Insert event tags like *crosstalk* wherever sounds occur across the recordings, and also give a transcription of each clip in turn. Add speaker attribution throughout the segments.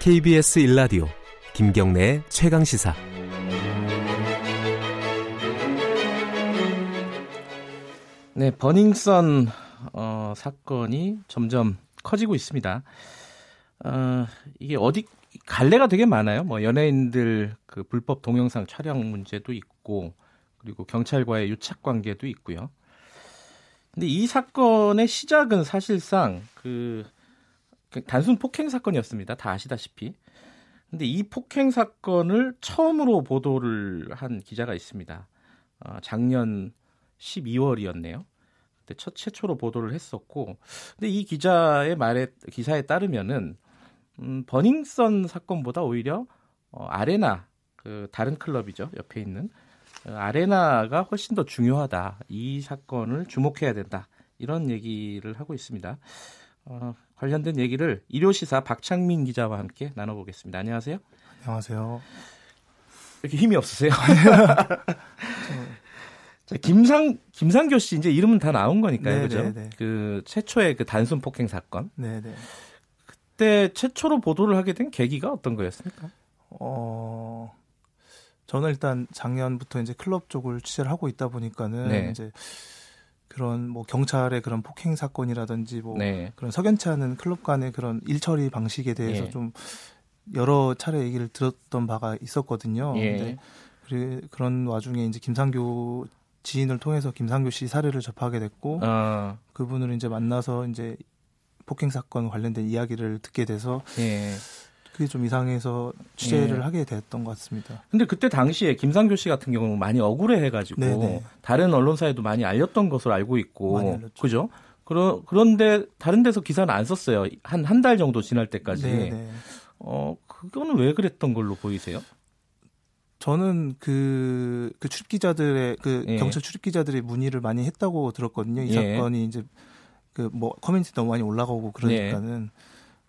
Speaker 1: KBS 1라디오 김경래의 최강 시사.
Speaker 2: 네, 버닝썬 어, 사건이 점점 커지고 있습니다. 어, 이게 어디 갈래가 되게 많아요. 뭐 연예인들 그 불법 동영상 촬영 문제도 있고 그리고 경찰과의 유착 관계도 있고요. 근데 이 사건의 시작은 사실상 그, 그 단순 폭행 사건이었습니다. 다 아시다시피. 근데 이 폭행 사건을 처음으로 보도를 한 기자가 있습니다. 어, 작년 12월이었네요. 그때 첫 최초로 보도를 했었고, 근데 이 기자의 말에 기사에 따르면은 음, 버닝썬 사건보다 오히려 어, 아레나 그 다른 클럽이죠 옆에 있는 어, 아레나가 훨씬 더 중요하다. 이 사건을 주목해야 된다. 이런 얘기를 하고 있습니다. 어, 관련된 얘기를 일요시사 박창민 기자와 함께 나눠보겠습니다. 안녕하세요.
Speaker 3: 안녕하세요.
Speaker 2: 이렇게 힘이 없으세요? *laughs* 자, 김상 김상교 씨 이제 이름은 다 나온 거니까요,
Speaker 3: 네,
Speaker 2: 그죠?
Speaker 3: 네, 네.
Speaker 2: 그 최초의 그 단순 폭행 사건.
Speaker 3: 네네.
Speaker 2: 그때 최초로 보도를 하게 된 계기가 어떤 거였습니까?
Speaker 3: 어, 저는 일단 작년부터 이제 클럽 쪽을 취재를 하고 있다 보니까는
Speaker 2: 네.
Speaker 3: 이제 그런 뭐 경찰의 그런 폭행 사건이라든지 뭐
Speaker 2: 네.
Speaker 3: 그런 석연치 않은 클럽 간의 그런 일처리 방식에 대해서
Speaker 2: 예.
Speaker 3: 좀 여러 차례 얘기를 들었던 바가 있었거든요.
Speaker 2: 예.
Speaker 3: 근데 그래, 그런 와중에 이제 김상교 지인을 통해서 김상교 씨 사례를 접하게 됐고
Speaker 2: 어,
Speaker 3: 그분을 이제 만나서 이제 폭행 사건 관련된 이야기를 듣게 돼서
Speaker 2: 예.
Speaker 3: 그게 좀 이상해서 취재를
Speaker 2: 예.
Speaker 3: 하게 됐던 것 같습니다.
Speaker 2: 근데 그때 당시에 김상교 씨 같은 경우는 많이 억울해 해가지고
Speaker 3: 네네.
Speaker 2: 다른 언론사에도 많이 알렸던 것으로 알고 있고. 그죠? 그러, 그런데 다른 데서 기사는 안 썼어요. 한 한 달 정도 지날 때까지.
Speaker 3: 네, 네.
Speaker 2: 어 그거는 왜 그랬던 걸로 보이세요?
Speaker 3: 저는 그, 그 출입 기자들의 그
Speaker 2: 예.
Speaker 3: 경찰 출입 기자들이 문의를 많이 했다고 들었거든요. 이
Speaker 2: 예.
Speaker 3: 사건이 이제 그 뭐 커뮤니티 너무 많이 올라가고
Speaker 2: 네.
Speaker 3: 그러니까는.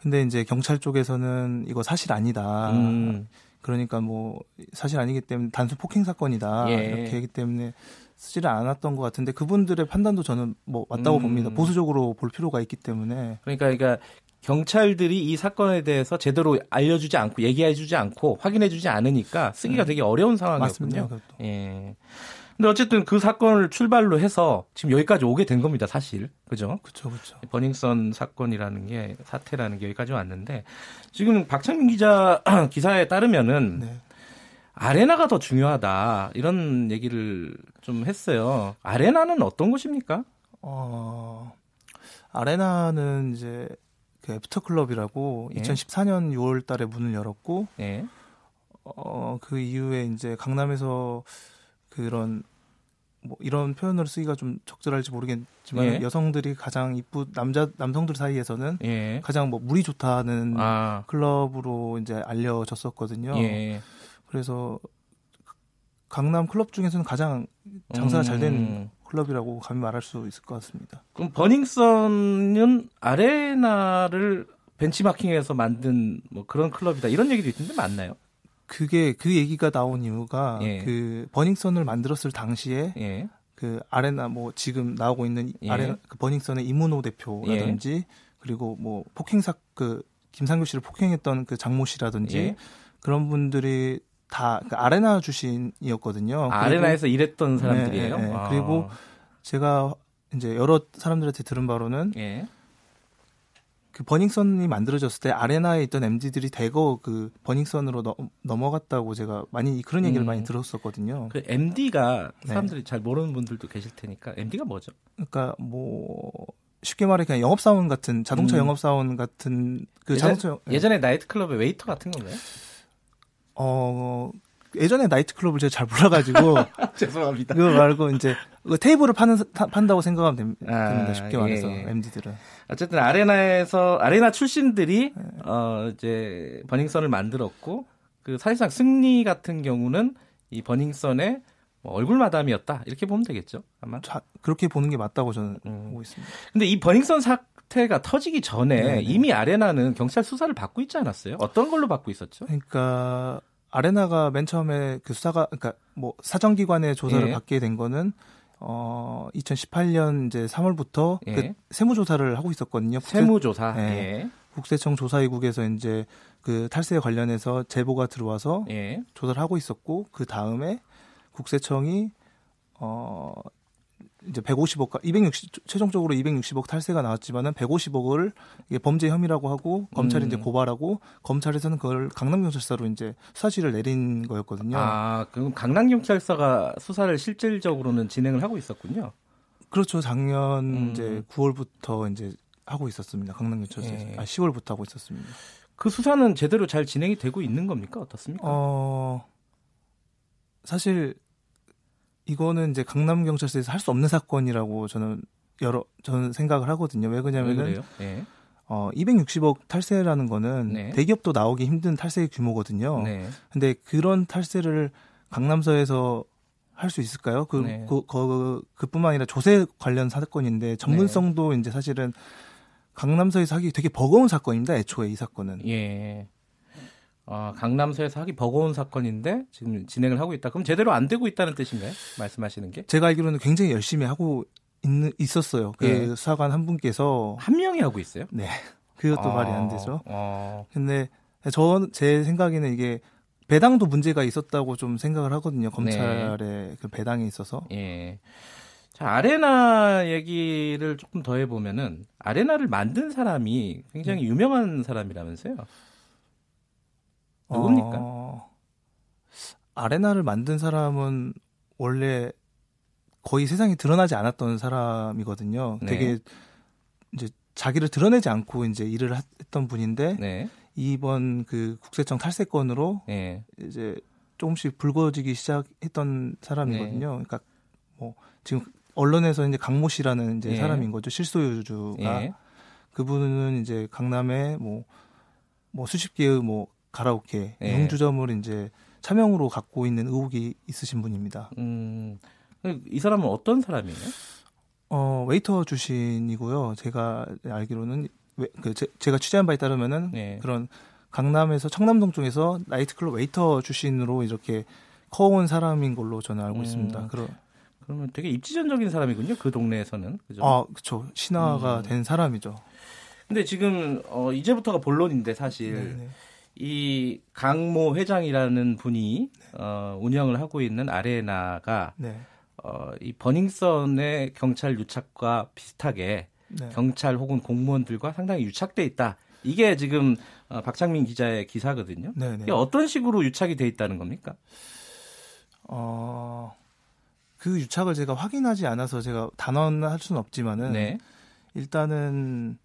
Speaker 3: 근데 이제 경찰 쪽에서는 이거 사실 아니다.
Speaker 2: 음,
Speaker 3: 그러니까 뭐 사실 아니기 때문에 단순 폭행 사건이다.
Speaker 2: 예.
Speaker 3: 이렇게 하기 때문에 쓰지를 않았던 것 같은데 그분들의 판단도 저는 뭐 맞다고
Speaker 2: 음.
Speaker 3: 봅니다. 보수적으로 볼 필요가 있기 때문에.
Speaker 2: 그러니까 그러니까 경찰들이 이 사건에 대해서 제대로 알려주지 않고 얘기해주지 않고 확인해주지 않으니까 쓰기가 되게 어려운 상황이었군요.
Speaker 3: 네. 맞습니다.
Speaker 2: 예. 근데 어쨌든 그 사건을 출발로 해서 지금 여기까지 오게 된 겁니다, 사실. 그죠?
Speaker 3: 그렇죠, 그렇죠.
Speaker 2: 버닝썬 사건이라는 게 사태라는 게 여기까지 왔는데 지금 박창민 기자 *clears throat* 기사에 따르면은
Speaker 3: 네.
Speaker 2: 아레나가 더 중요하다 이런 얘기를 좀 했어요. 아레나는 어떤 곳입니까?
Speaker 3: 어, 아레나는 이제 그 애프터 클럽이라고
Speaker 2: 예.
Speaker 3: 2014년 6월 달에 문을 열었고,
Speaker 2: 예.
Speaker 3: 어, 그 이후에 이제 강남에서 그런 뭐 이런 표현으로 쓰기가 좀 적절할지 모르겠지만
Speaker 2: 예.
Speaker 3: 여성들이 가장 이쁘 남자 남성들 사이에서는
Speaker 2: 예.
Speaker 3: 가장 뭐 물이 좋다는
Speaker 2: 아.
Speaker 3: 클럽으로 이제 알려졌었거든요.
Speaker 2: 예.
Speaker 3: 그래서 강남 클럽 중에서는 가장 장사가 잘된
Speaker 2: 음.
Speaker 3: 클럽이라고 감히 말할 수 있을 것 같습니다.
Speaker 2: 그럼 버닝썬은 아레나를 벤치마킹해서 만든 뭐 그런 클럽이다 이런 얘기도 있던데 맞나요?
Speaker 3: 그게 그 얘기가 나온 이유가
Speaker 2: 예.
Speaker 3: 그 버닝썬을 만들었을 당시에
Speaker 2: 예.
Speaker 3: 그 아레나 뭐 지금 나오고 있는
Speaker 2: 예.
Speaker 3: 아레나 그 버닝썬의 이문호 대표라든지 그리고 뭐 폭행사 그 김상규 씨를 폭행했던 그 장모 씨라든지
Speaker 2: 예.
Speaker 3: 그런 분들이 다 그 아레나 출신이었거든요.
Speaker 2: 아, 아레나에서 일했던 사람들이에요.
Speaker 3: 네, 네, 네.
Speaker 2: 아.
Speaker 3: 그리고 제가 이제 여러 사람들한테 들은 바로는
Speaker 2: 예.
Speaker 3: 그 버닝썬이 만들어졌을 때 아레나에 있던 MZ들이 대거 그 버닝썬으로 넘- 넘어갔다고 제가 많이 그런 얘기를
Speaker 2: 음.
Speaker 3: 많이 들었었거든요.
Speaker 2: 그 MD가
Speaker 3: 네.
Speaker 2: 사람들이 잘 모르는 분들도 계실 테니까 MD가 뭐죠?
Speaker 3: 그러니까 뭐 쉽게 말해 그냥 영업 사원 같은 자동차
Speaker 2: 음.
Speaker 3: 영업 사원 같은 그
Speaker 2: 예전-
Speaker 3: 자동차
Speaker 2: 예전에 나이트 클럽의 웨이터 같은 건가요?
Speaker 3: 어 예전에 나이트클럽을 제가 잘 몰라가지고 *laughs*
Speaker 2: 죄송합니다.
Speaker 3: 그거 말고 이제 그 테이블을 파는 사- 타- 판다고 생각하면 됩-
Speaker 2: 아,
Speaker 3: 됩니다. 쉽게
Speaker 2: 예,
Speaker 3: 말해서
Speaker 2: 예.
Speaker 3: MZ들은
Speaker 2: 어쨌든 아레나에서 아레나 출신들이
Speaker 3: 네.
Speaker 2: 어 이제 버닝썬을 만들었고 그 사실상 승리 같은 경우는 이 버닝썬의 뭐 얼굴 마담이었다 이렇게 보면 되겠죠 아마.
Speaker 3: 자, 그렇게 보는 게 맞다고 저는
Speaker 2: 음.
Speaker 3: 보고 있습니다.
Speaker 2: 근데 이 버닝썬 사태가 터지기 전에
Speaker 3: 네네.
Speaker 2: 이미 아레나는 경찰 수사를 받고 있지 않았어요? 어떤 걸로 받고 있었죠?
Speaker 3: 그러니까 아레나가 맨 처음에 그 수사가 그러니까 뭐 사정기관의 조사를
Speaker 2: 예.
Speaker 3: 받게 된 거는 어 2018년 이제 3월부터
Speaker 2: 예.
Speaker 3: 그 세무조사를 하고 있었거든요. 국세-
Speaker 2: 세무조사.
Speaker 3: 네.
Speaker 2: 예.
Speaker 3: 국세청 조사위국에서 이제 그 탈세에 관련해서 제보가 들어와서
Speaker 2: 예.
Speaker 3: 조사를 하고 있었고 그 다음에 국세청이 어 이제 150억, 260 최종적으로 260억 탈세가 나왔지만은 150억을 이게 범죄 혐의라고 하고 검찰이
Speaker 2: 음.
Speaker 3: 이제 고발하고 검찰에서는 그걸 강남경찰서로 이제 수사지를 내린 거였거든요.
Speaker 2: 아, 그럼 강남경찰서가 수사를 실질적으로는 진행을 하고 있었군요.
Speaker 3: 그렇죠. 작년
Speaker 2: 음.
Speaker 3: 이제 9월부터 이제 하고 있었습니다. 강남경찰서에서
Speaker 2: 예.
Speaker 3: 아 10월부터 하고 있었습니다.
Speaker 2: 그 수사는 제대로 잘 진행이 되고 있는 겁니까? 어떻습니까?
Speaker 3: 어 사실 이거는 이제 강남 경찰서에서 할 수 없는 사건이라고 저는 여러 저는 생각을 하거든요.
Speaker 2: 왜왜
Speaker 3: 그러냐면은?
Speaker 2: 예.
Speaker 3: 어 260억 탈세라는 거는
Speaker 2: 네.
Speaker 3: 대기업도 나오기 힘든 탈세 규모거든요.
Speaker 2: 네.
Speaker 3: 근데 그런 탈세를 강남서에서 할 수 있을까요? 그,
Speaker 2: 네.
Speaker 3: 그, 그, 그뿐만 아니라 조세 관련 사건인데 전문성도 이제 사실은 강남서에서 하기 되게 버거운 사건입니다. 애초에 이 사건은.
Speaker 2: 예. 아, 강남서에서 하기 버거운 사건인데 지금 진행을 하고 있다. 그럼 제대로 안 되고 있다는 뜻인가요? 말씀하시는 게?
Speaker 3: 제가 알기로는 굉장히 열심히 하고 있는, 있었어요. 그
Speaker 2: 네.
Speaker 3: 수사관 한 분께서.
Speaker 2: 한 명이 하고 있어요?
Speaker 3: 네. *laughs* 그것도
Speaker 2: 아,
Speaker 3: 말이 안 되죠.
Speaker 2: 어,
Speaker 3: 근데 저, 제 생각에는 이게 배당도 문제가 있었다고 좀 생각을 하거든요. 검찰의 그 배당에 있어서.
Speaker 2: 예. 자, 아레나 얘기를 조금 더 해보면은, 아레나를 만든 사람이 굉장히 유명한 사람이라면서요? 누굽니까?
Speaker 3: 어, 아레나를 만든 사람은 원래 거의 세상에 드러나지 않았던 사람이거든요.
Speaker 2: 네.
Speaker 3: 되게 이제 자기를 드러내지 않고 이제 일을 하- 했던 분인데
Speaker 2: 네.
Speaker 3: 이번 그 국세청 탈세건으로
Speaker 2: 예.
Speaker 3: 이제 조금씩 불거지기 시작했던 사람이거든요.
Speaker 2: 네.
Speaker 3: 그러니까 뭐 지금 언론에서 이제 강모 씨라는 이제
Speaker 2: 예.
Speaker 3: 사람인 거죠. 실소유주가
Speaker 2: 예.
Speaker 3: 그분은 이제 강남에 뭐, 뭐 수십 개의 뭐 가라오케,
Speaker 2: 예.
Speaker 3: 용주점을 이제 차명으로 갖고 있는 의혹이 있으신 분입니다.
Speaker 2: 음, 이 사람은 어떤 사람이에요?
Speaker 3: 어, 웨이터 출신이고요. 제가 알기로는 웨- 그 제, 제가 취재한 바에 따르면은
Speaker 2: 네.
Speaker 3: 그런 강남에서 청남동 쪽에서 나이트클럽 웨이터 출신으로 이렇게 커온 사람인 걸로 저는 알고
Speaker 2: 음.
Speaker 3: 있습니다. 그런
Speaker 2: 그러면 되게 입지전적인 사람이군요. 그 동네에서는. 그죠?
Speaker 3: 아, 그쵸. 신화가
Speaker 2: 음.
Speaker 3: 된 사람이죠.
Speaker 2: 근데 지금 어, 이제부터가 본론인데 사실
Speaker 3: 네네.
Speaker 2: 이 강모 회장이라는 분이 어, 운영을 하고 있는 아레나가
Speaker 3: 네.
Speaker 2: 어, 이 버닝썬의 경찰 유착과 비슷하게
Speaker 3: 네.
Speaker 2: 경찰 혹은 공무원들과 상당히 유착돼 있다. 이게 지금 어, 박창민 기자의 기사거든요.
Speaker 3: 네네.
Speaker 2: 이게 어떤 식으로 유착이 돼 있다는 겁니까?
Speaker 3: 어, 그 유착을 제가 확인하지 않아서 제가 단언할 수는 없지만은
Speaker 2: 네.
Speaker 3: 일단은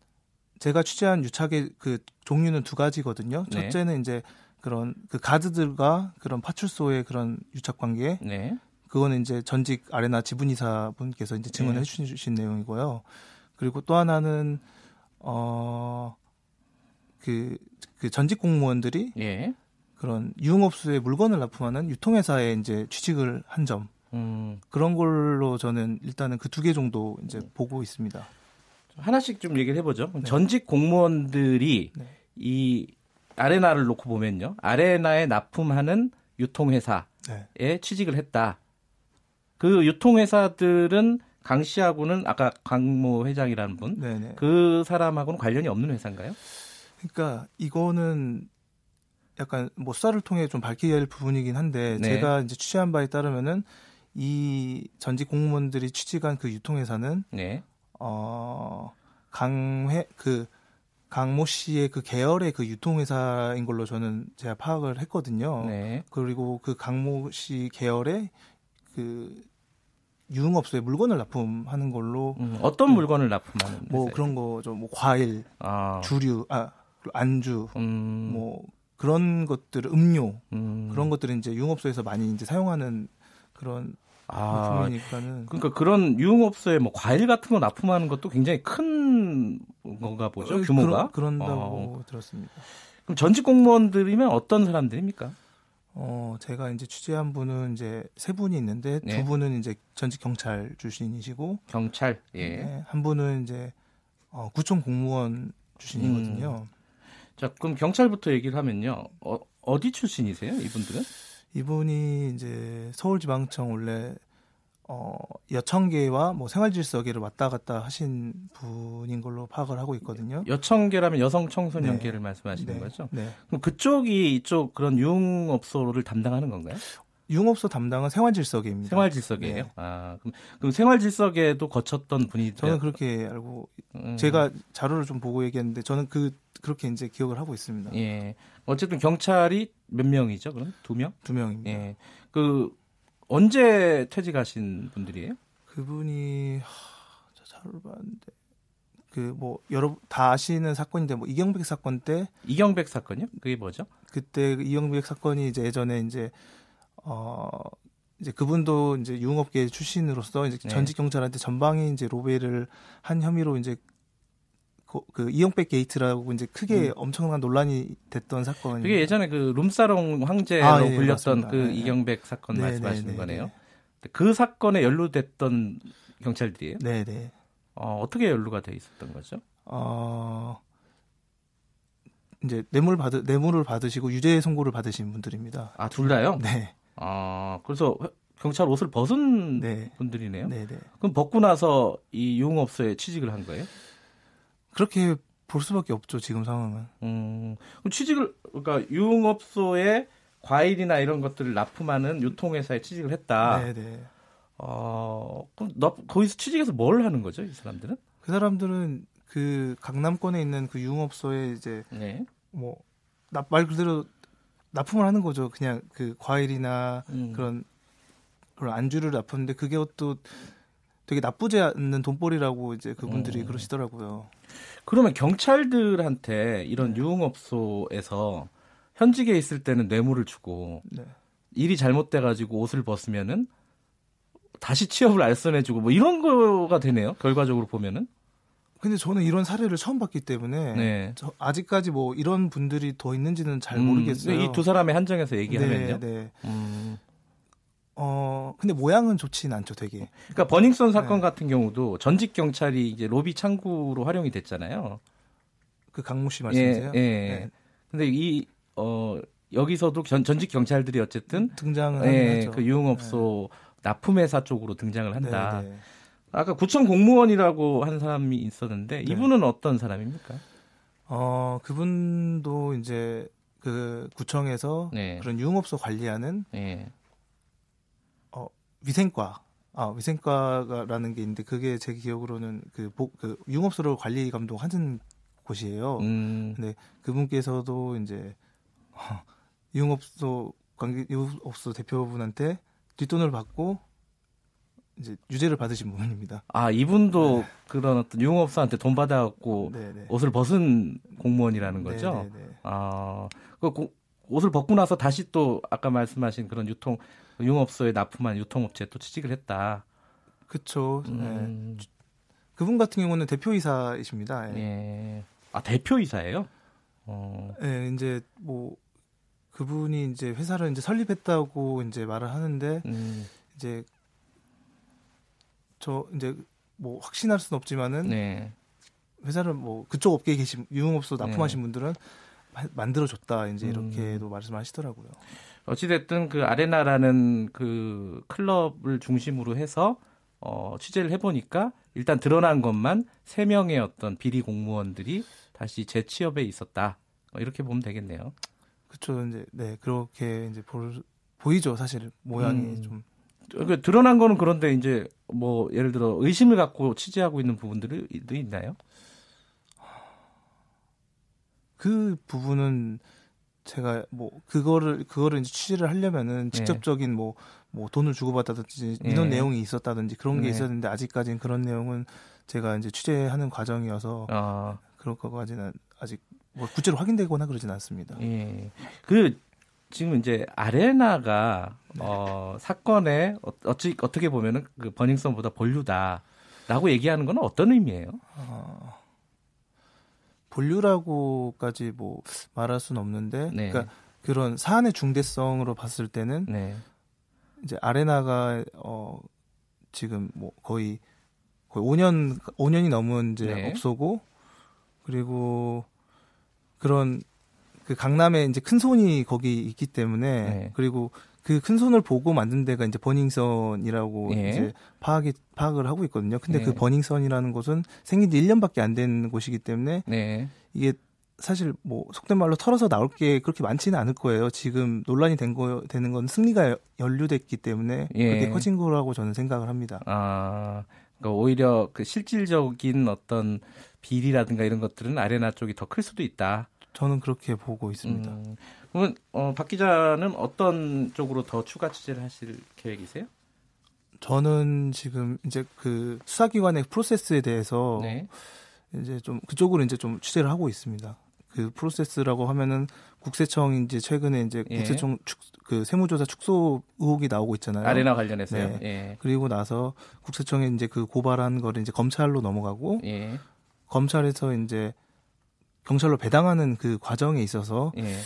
Speaker 3: 제가 취재한 유착의 그 종류는 두 가지거든요.
Speaker 2: 네.
Speaker 3: 첫째는 이제 그런 그 가드들과 그런 파출소의 그런 유착 관계.
Speaker 2: 네.
Speaker 3: 그거는 이제 전직 아레나 지분이사 분께서 이제 증언해
Speaker 2: 네.
Speaker 3: 주신 내용이고요. 그리고 또 하나는 어, 그, 그 전직 공무원들이
Speaker 2: 예.
Speaker 3: 그런 유흥업소에 물건을 납품하는 유통회사에 이제 취직을 한 점.
Speaker 2: 음,
Speaker 3: 그런 걸로 저는 일단은 그 두 개 정도 이제 보고 있습니다.
Speaker 2: 하나씩 좀 얘기를 해보죠. 전직 공무원들이
Speaker 3: 네.
Speaker 2: 이 아레나를 놓고 보면요. 아레나에 납품하는 유통회사에
Speaker 3: 네.
Speaker 2: 취직을 했다. 그 유통회사들은 강 씨하고는 아까 강모 회장이라는 분,
Speaker 3: 네네.
Speaker 2: 그 사람하고는 관련이 없는 회사인가요?
Speaker 3: 그러니까 이거는 약간 뭐 수사를 통해 좀 밝혀야 할 부분이긴 한데
Speaker 2: 네.
Speaker 3: 제가 이제 취재한 바에 따르면은 이 전직 공무원들이 취직한 그 유통회사는
Speaker 2: 네.
Speaker 3: 어 강회 그 강모 씨의 그 계열의 그 유통회사인 걸로 저는 제가 파악을 했거든요.
Speaker 2: 네.
Speaker 3: 그리고 그 강모 씨 계열의 그 유흥업소에 물건을 납품하는 걸로
Speaker 2: 음, 어떤 물건을 납품하는
Speaker 3: 뭐
Speaker 2: 회사예요?
Speaker 3: 그런 거죠. 뭐 과일,
Speaker 2: 아,
Speaker 3: 주류, 아 안주,
Speaker 2: 음,
Speaker 3: 뭐 그런 것들, 음료
Speaker 2: 음,
Speaker 3: 그런 것들을 이제 유흥업소에서 많이 이제 사용하는 그런
Speaker 2: 아,
Speaker 3: 물품이니까는
Speaker 2: 그러니까 그런 유흥업소에 뭐 과일 같은 거 납품하는 것도 굉장히 큰 건가 보죠 규모가.
Speaker 3: 그런, 다고
Speaker 2: 어.
Speaker 3: 들었습니다.
Speaker 2: 그럼 전직 공무원들이면 어떤 사람들입니까?
Speaker 3: 어 제가 이제 취재한 분은 이제 세 분이 있는데
Speaker 2: 네.
Speaker 3: 두 분은 이제 전직 경찰 출신이시고
Speaker 2: 경찰. 예.
Speaker 3: 네, 한 분은 이제 어, 구청 공무원 출신이거든요.
Speaker 2: 자, 그럼 경찰부터 얘기를 하면요. 어, 어디 출신이세요, 이분들은?
Speaker 3: 이분이 이제 서울지방청 원래 어, 여청계와 뭐 생활질서계를 왔다 갔다 하신 분인 걸로 파악을 하고 있거든요.
Speaker 2: 여청계라면 여성 청소년계를
Speaker 3: 네.
Speaker 2: 말씀하시는
Speaker 3: 네.
Speaker 2: 거죠?
Speaker 3: 네.
Speaker 2: 그럼 그쪽이 이쪽 그런 유흥업소를 담당하는 건가요?
Speaker 3: 유흥업소 담당은 생활질서계입니다.
Speaker 2: 생활질서계예요.
Speaker 3: 네.
Speaker 2: 아 그럼, 그럼 생활질서계도 거쳤던 분이
Speaker 3: 저는 그렇게 알고
Speaker 2: 음,
Speaker 3: 제가 자료를 좀 보고 얘기했는데 저는 그 그렇게 이제 기억을 하고 있습니다.
Speaker 2: 예 어쨌든 경찰이 몇 명이죠? 그럼 두 명?
Speaker 3: 두 명입니다.
Speaker 2: 예. 그 언제 퇴직하신 분들이에요?
Speaker 3: 그분이 하, 저 자료를 봤는데 그뭐 여러 다 아시는 사건인데 뭐 이경백 사건 때
Speaker 2: 이경백 사건이요? 그게 뭐죠?
Speaker 3: 그때 그 이경백 사건이 이제 예전에 이제 어 이제 그분도 이제 유흥업계 출신으로서 이제
Speaker 2: 네.
Speaker 3: 전직 경찰한테 전방위 이제 로베를 한 혐의로 이제 그, 그 이영백 게이트라고 이제 크게 엄청난 논란이 됐던 사건이
Speaker 2: 음. 그게 예전에 그 룸사롱 황제로
Speaker 3: 아, 예,
Speaker 2: 불렸던
Speaker 3: 맞습니다.
Speaker 2: 그
Speaker 3: 네, 네.
Speaker 2: 이경백 사건
Speaker 3: 네,
Speaker 2: 말씀하시는
Speaker 3: 네, 네,
Speaker 2: 거네요.
Speaker 3: 네.
Speaker 2: 그 사건에 연루됐던 경찰들이에요.
Speaker 3: 네, 네.
Speaker 2: 어, 어떻게 연루가 돼 있었던 거죠?
Speaker 3: 어 이제 뇌물 받으 뇌물을 받으시고 유죄 선고를 받으신 분들입니다.
Speaker 2: 아, 둘 다요?
Speaker 3: 네.
Speaker 2: 아, 그래서 경찰 옷을 벗은
Speaker 3: 네.
Speaker 2: 분들이네요.
Speaker 3: 네, 네.
Speaker 2: 그럼 벗고 나서 이 유흥업소에 취직을 한 거예요?
Speaker 3: 그렇게 볼 수밖에 없죠, 지금 상황은.
Speaker 2: 음, 그럼 취직을 그러니까 유흥업소에 과일이나 이런 것들을 납품하는 유통회사에 취직을 했다.
Speaker 3: 네, 네.
Speaker 2: 어, 그럼 너, 거기서 취직해서 뭘 하는 거죠, 이 사람들은?
Speaker 3: 그 사람들은 그 강남권에 있는 그 유흥업소에 이제
Speaker 2: 네.
Speaker 3: 뭐말 그대로 납품을 하는 거죠. 그냥 그 과일이나
Speaker 2: 음.
Speaker 3: 그런 그런 안주를 납품하는데 그게 또 되게 나쁘지 않는 돈벌이라고 이제 그분들이
Speaker 2: 음.
Speaker 3: 그러시더라고요.
Speaker 2: 그러면 경찰들한테 이런
Speaker 3: 네.
Speaker 2: 유흥업소에서 현직에 있을 때는 뇌물을 주고
Speaker 3: 네.
Speaker 2: 일이 잘못돼 가지고 옷을 벗으면은 다시 취업을 알선해주고 뭐 이런 거가 되네요. 결과적으로 보면은.
Speaker 3: 근데 저는 이런 사례를 처음 봤기 때문에
Speaker 2: 네.
Speaker 3: 저 아직까지 뭐 이런 분들이 더 있는지는 잘 모르겠어요.
Speaker 2: 음, 이두 사람의 한정에서 얘기하면요.
Speaker 3: 네, 네.
Speaker 2: 음,
Speaker 3: 어 근데 모양은 좋진 않죠, 되게.
Speaker 2: 그러니까 버닝썬 사건
Speaker 3: 네.
Speaker 2: 같은 경우도 전직 경찰이 이제 로비 창구로 활용이 됐잖아요.
Speaker 3: 그 강모 씨 말씀이세요?
Speaker 2: 예, 예.
Speaker 3: 네.
Speaker 2: 근데 이 어, 여기서도 전, 전직 경찰들이 어쨌든
Speaker 3: 등장을
Speaker 2: 예,
Speaker 3: 하죠.
Speaker 2: 그 유흥업소 납품회사 쪽으로 등장을 한다.
Speaker 3: 네, 네.
Speaker 2: 아까 구청 공무원이라고 한 사람이 있었는데
Speaker 3: 네.
Speaker 2: 이분은 어떤 사람입니까?
Speaker 3: 어 그분도 이제 그 구청에서
Speaker 2: 네.
Speaker 3: 그런 유흥업소 관리하는
Speaker 2: 예.
Speaker 3: 위생과 아 위생과라는 게 있는데 그게 제 기억으로는 그, 복, 그 유흥업소를 관리 감독하는 곳이에요.
Speaker 2: 음,
Speaker 3: 근데 그분께서도 이제 어, 유흥업소 관계 유흥업소 대표분한테 뒷돈을 받고 이제 유죄를 받으신 분입니다.
Speaker 2: 아 이분도 그런 어떤 유흥업소한테 돈 받아갖고
Speaker 3: 네, 네.
Speaker 2: 옷을 벗은 공무원이라는 거죠.
Speaker 3: 네, 네, 네.
Speaker 2: 아, 그 고- 옷을 벗고 나서 다시 또 아까 말씀하신 그런 유통 유흥업소에 납품한 유통업체에 또 취직을 했다.
Speaker 3: 그쵸. 네.
Speaker 2: 음,
Speaker 3: 그분 같은 경우는 대표이사이십니다. 예.
Speaker 2: 예. 아 대표이사예요? 어,
Speaker 3: 예, 이제 뭐 그분이 이제 회사를 이제 설립했다고 이제 말을 하는데
Speaker 2: 음,
Speaker 3: 이제 저 이제 뭐 확신할 수는 없지만은
Speaker 2: 네.
Speaker 3: 회사를 뭐 그쪽 업계에 계신 유흥업소
Speaker 2: 네.
Speaker 3: 납품하신 분들은 만들어 줬다 이제
Speaker 2: 음.
Speaker 3: 이렇게도 말씀하시더라고요.
Speaker 2: 어찌됐든 그 아레나라는 그 클럽을 중심으로 해서 어, 취재를 해보니까 일단 드러난 것만 세 명의 어떤 비리 공무원들이 다시 재취업에 있었다. 어, 이렇게 보면 되겠네요.
Speaker 3: 그쵸 이제 네 그렇게 이제 볼, 보이죠 사실 모양이
Speaker 2: 음.
Speaker 3: 좀
Speaker 2: 그 드러난 거는 그런데 이제 뭐 예를 들어 의심을 갖고 취재하고 있는 부분들이 있나요?
Speaker 3: 그 부분은 제가 뭐 그거를 그거를 이제 취재를 하려면은
Speaker 2: 네.
Speaker 3: 직접적인 뭐뭐 돈을 주고받았든지 민원
Speaker 2: 네.
Speaker 3: 내용이 있었다든지 그런 게
Speaker 2: 네.
Speaker 3: 있었는데 아직까지는 그런 내용은 제가 이제 취재하는 과정이어서
Speaker 2: 아,
Speaker 3: 그럴 거까지는 아직 뭐 구체로 확인되거나 그러진 않습니다.
Speaker 2: 예. 그 지금 이제 아레나가
Speaker 3: 네.
Speaker 2: 어, 사건에 어, 어찌 어떻게 보면은 그 버닝썬보다 본류다라고 얘기하는 건 어떤 의미예요?
Speaker 3: 어, 본류라고까지 뭐 말할 수는 없는데,
Speaker 2: 네.
Speaker 3: 그러니까 그런 사안의 중대성으로 봤을 때는
Speaker 2: 네.
Speaker 3: 이제 아레나가 어 지금 뭐 거의 거의 5년 5년이 넘은 이제
Speaker 2: 네.
Speaker 3: 업소고 그리고 그런 그 강남에 이제 큰 손이 거기 있기 때문에
Speaker 2: 네.
Speaker 3: 그리고 그 큰 손을 보고 만든 데가 이제 버닝썬이라고
Speaker 2: 예.
Speaker 3: 이제 파악이 파악을 하고 있거든요. 근데
Speaker 2: 네.
Speaker 3: 그 버닝썬이라는 곳은 생긴 지 1년밖에 안 된 곳이기 때문에
Speaker 2: 네.
Speaker 3: 이게 사실 뭐 속된 말로 털어서 나올 게 그렇게 많지는 않을 거예요. 지금 논란이 된 거 되는 건 승리가 연루됐기 때문에
Speaker 2: 예.
Speaker 3: 그렇게 커진 거라고 저는 생각을 합니다.
Speaker 2: 아, 그러니까 오히려 그 실질적인 어떤 비리라든가 이런 것들은 아레나 쪽이 더 클 수도 있다.
Speaker 3: 저는 그렇게 보고 있습니다.
Speaker 2: 음, 그러면 어, 박 기자는 어떤 쪽으로 더 추가 취재를 하실 계획이세요?
Speaker 3: 저는 지금 이제 그 수사기관의 프로세스에 대해서
Speaker 2: 네.
Speaker 3: 이제 좀 그쪽으로 이제 좀 취재를 하고 있습니다. 그 프로세스라고 하면은 국세청 이제 최근에 이제
Speaker 2: 예.
Speaker 3: 국세청 축, 그 세무조사 축소 의혹이 나오고 있잖아요.
Speaker 2: 아레나 관련해서요.
Speaker 3: 네.
Speaker 2: 예.
Speaker 3: 그리고 나서 국세청에 이제 그 고발한 거를 이제 검찰로 넘어가고
Speaker 2: 예.
Speaker 3: 검찰에서 이제 경찰로 배당하는 그 과정에 있어서
Speaker 2: 예.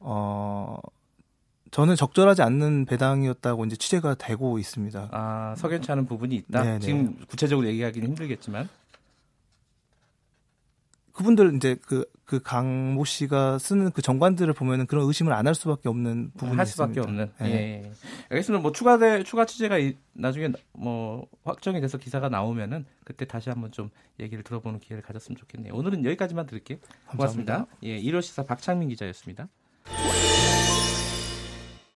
Speaker 3: 어 저는 적절하지 않는 배당이었다고 이제 취재가 되고 있습니다.
Speaker 2: 아, 석연치 않은 부분이 있다.
Speaker 3: 네, 네.
Speaker 2: 지금 구체적으로 얘기하기는 힘들겠지만.
Speaker 3: 그분들 이제 그 그 강모 씨가 쓰는 그 정관들을 보면은 그런 의심을 안 할 수밖에 없는 부분이
Speaker 2: 할 수밖에
Speaker 3: 있습니다.
Speaker 2: 없는.
Speaker 3: 네.
Speaker 2: 예. 알겠습니다. 뭐 추가돼 추가 취재가 이- 나중에 뭐 확정이 돼서 기사가 나오면은 그때 다시 한번 좀 얘기를 들어보는 기회를 가졌으면 좋겠네요. 오늘은 여기까지만 드릴게요. 고맙습니다.
Speaker 3: 감사합니다.
Speaker 2: 예, 1호 시사 박창민 기자였습니다.